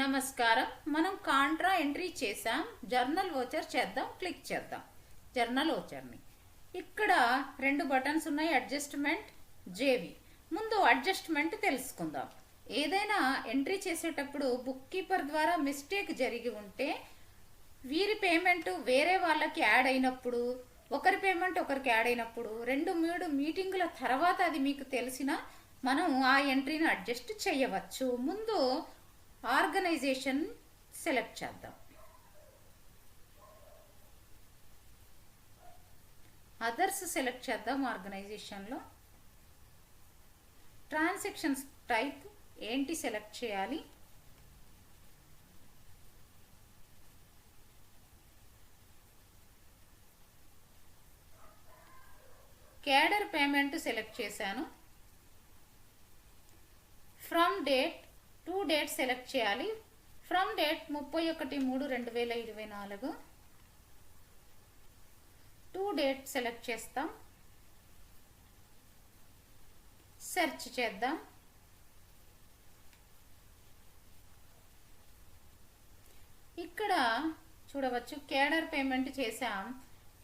నమస్కారం. మనం contra entry చేసాం జర్నల్ ఓచర్ చేద్దాం. క్లిక్ చేద్దాం. జర్నల్ ఓచర్ని. ఇక్కడ రెండు బటన్స్ ఉన్నాయి. Adjustment JV. ముందు అడ్జస్ట్మెంట్ తెలుసుకుందాం. ఏదైనా ఎంట్రీ చేసేటప్పుడు బుక్ కీపర్ ద్వారా మిస్టేక్ జరిగి ఉంటే వీరి పేమెంట్ వేరే వాళ్ళకి యాడ్ అయినప్పుడు ఒకరి పేమెంట్ ఒకరికి యాడ్ అయినప్పుడు రెండు మూడు మీటింగుల తర్వాత అది మీకు తెలిసిన మనం ఆ ఎంట్రీని అడ్జస్ట్ చేయవచ్చు. ముందు ఆర్గనైజేషన్ సెలెక్ట్ చేద్దాం. అదర్స్ సెలెక్ట్ చేద్దాం ఆర్గనైజేషన్లో. ట్రాన్సాక్షన్స్ టైప్ ఏంటి సెలెక్ట్ చేయాలి? క్యాడర్ పేమెంట్ సెలెక్ట్ చేశాను. ఫ్రమ్ డేట్ డేట్ సెలెక్ట్ చేయాలి. ఫ్రమ్ డేట్ ముప్పై ఒకటి మూడు రెండు వేల ఇరవై నాలుగు. టూ డేట్ సెలెక్ట్ చేస్తాం. సెర్చ్ చేద్దాం. ఇక్కడ చూడవచ్చు కేడర్ పేమెంట్ చేశాం.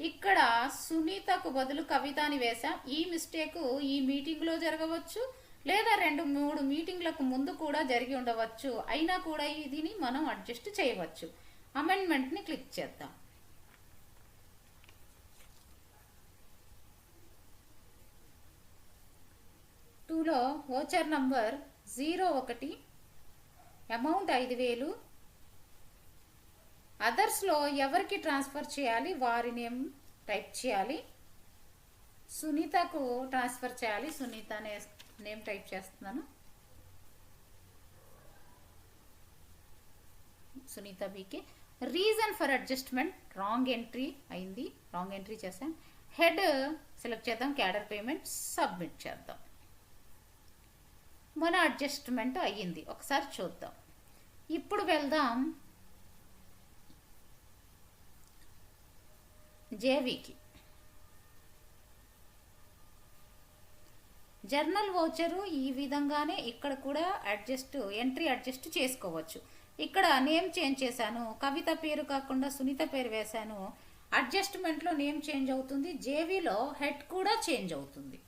ఇక్కడ సునీతకు బదులు కవితని వేశాం. వేసాం ఈ మిస్టేక్ ఈ మీటింగ్లో జరగవచ్చు. లేదా రెండు మూడు మీటింగ్లకు ముందు కూడా జరిగి ఉండవచ్చు. అయినా కూడా ఇదిని మనం అడ్జస్ట్ చేయవచ్చు. అమెండ్మెంట్ని క్లిక్ చేద్దాం. టూలో ఓచర్ నంబర్ జీరో ఒకటి అమౌంట్ ఐదు వేలు. అదర్స్లో ఎవరికి ట్రాన్స్ఫర్ చేయాలి వారి నేమ్ టైప్ చేయాలి? సునీతకు ట్రాన్స్ఫర్ చేయాలి సునీత అనే నేమ్ టైప్ చేస్తున్నాను. Sunitha B. Reason for adjustment wrong entry అయింది. రాంగ్ ఎంట్రీ చేశాను హెడ్ సెలెక్ట్ చేద్దాం క్యాడర్ పేమెంట్ సబ్మిట్ చేద్దాం. మన అడ్జస్ట్మెంట్ అయ్యింది. ఒకసారి చూద్దాం. ఇప్పుడు వెళ్దాం. జేవికి. జర్నల్ వౌచరు ఈ విధంగానే ఇక్కడ కూడా అడ్జస్ట్ ఎంట్రీ అడ్జస్ట్ చేసుకోవచ్చు. ఇక్కడ నేమ్ చేంజ్ చేశాను కవిత పేరు కాకుండా సునీత పేరు వేశాను. అడ్జస్ట్మెంట్లో నేమ్ చేంజ్ అవుతుంది జేవీలో హెడ్ కూడా చేంజ్ అవుతుంది.